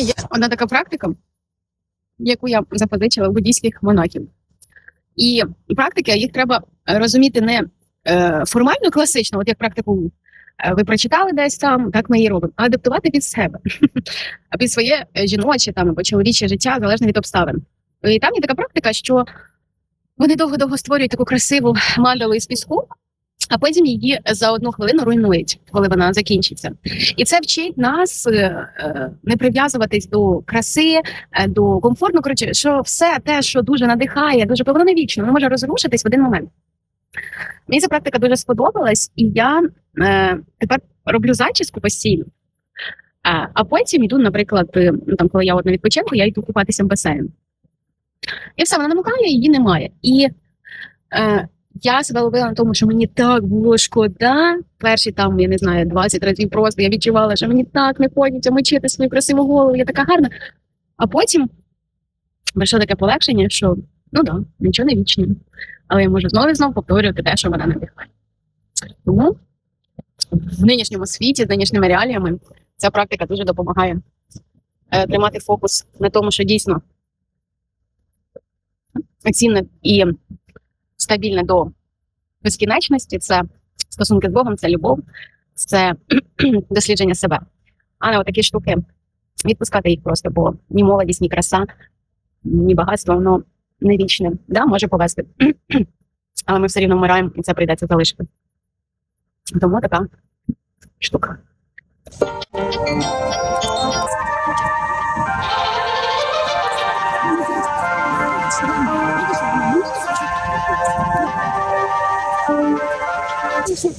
Є одна така практика, яку я запозичила у буддійських монахів. І практики їх треба розуміти не е, формально класично, от як практику е, ви прочитали десь там, так ми її робимо, а адаптувати під себе, під своє жіноче там або чоловіче життя залежно від обставин. І там є така практика, що вони довго-довго створюють таку красиву мандалу із піску, а потім її за одну хвилину руйнують, коли вона закінчиться. І це вчить нас е, е, не прив'язуватись до краси, е, до комфорту. Коротше, що все те, що дуже надихає, дуже воно не вічно, воно може розрушитись в один момент. Мені ця практика дуже сподобалась, і я е, тепер роблю зачіску постійно. А, а потім йду, наприклад, ну, там, коли я от на відпочинку, я йду купатися в басейн. І все, вона намокає, її немає. І е, я себе ловила на тому, що мені так було шкода. Перші там, я не знаю, 20 разів просто я відчувала, що мені так не хочеться мочити свою красиву голову, я така гарна. А потім прийшло таке полегшення, що ну да, нічого не вічне. Але я можу знову і знову повторювати те, що мене надихає. Тому в нинішньому світі, з нинішніми реаліями, ця практика дуже допомагає е, тримати фокус на тому, що дійсно цінне і стабільне до безкінечності це стосунки з Богом, це любов, це дослідження себе. А не отакі штуки відпускати їх просто, бо ні молодість, ні краса, ні багатство, воно не вічне. Да, може повести. Але ми все рівно вмираємо, і це прийдеться залишити. Тому така штука. 私は。